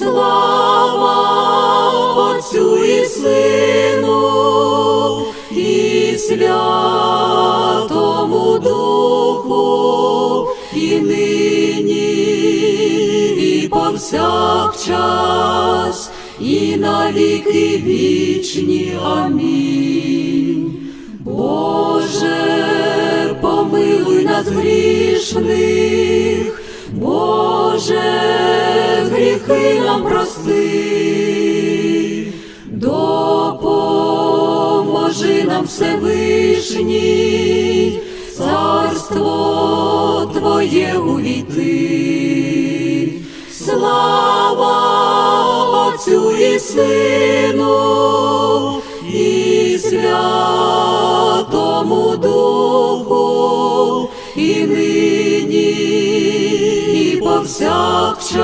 Слава Отцю і Сину і Святому Духу, і нині, і повсякчас, і на віки вічні. Амінь. Боже, помилуй нас грішних, Боже, гріхи нам прости, допоможи нам Всевишній, царство Твоє увійти. Слава Отцю і Сину і Святому Духу, і і повсякчас,